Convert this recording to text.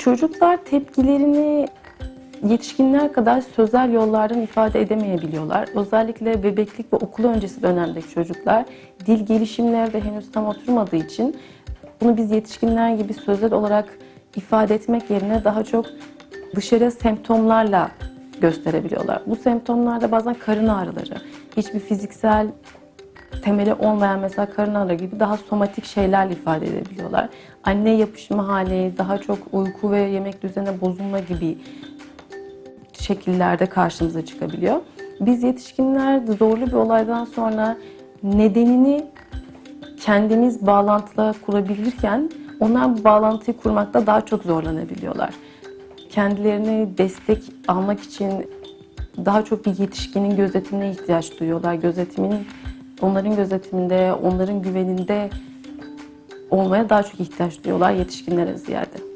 Çocuklar tepkilerini yetişkinler kadar sözel yollardan ifade edemeyebiliyorlar. Özellikle bebeklik ve okul öncesi dönemdeki çocuklar dil gelişimleri de henüz tam oturmadığı için bunu biz yetişkinler gibi sözel olarak ifade etmek yerine daha çok dışarı semptomlarla gösterebiliyorlar. Bu semptomlarda bazen karın ağrıları, hiçbir fiziksel temeli olmayan mesela karın ağrı gibi daha somatik şeylerle ifade edebiliyorlar. Anne yapışma hali, daha çok uyku ve yemek düzeni bozulma gibi şekillerde karşımıza çıkabiliyor. Biz yetişkinler zorlu bir olaydan sonra nedenini kendimiz bağlantıla kurabilirken onlar bu bağlantıyı kurmakta daha çok zorlanabiliyorlar. Kendilerini destek almak için daha çok bir yetişkinin gözetimine ihtiyaç duyuyorlar. Gözetimin onların gözetiminde, onların güveninde olmaya daha çok ihtiyaç duyuyorlar yetişkinlere ziyade.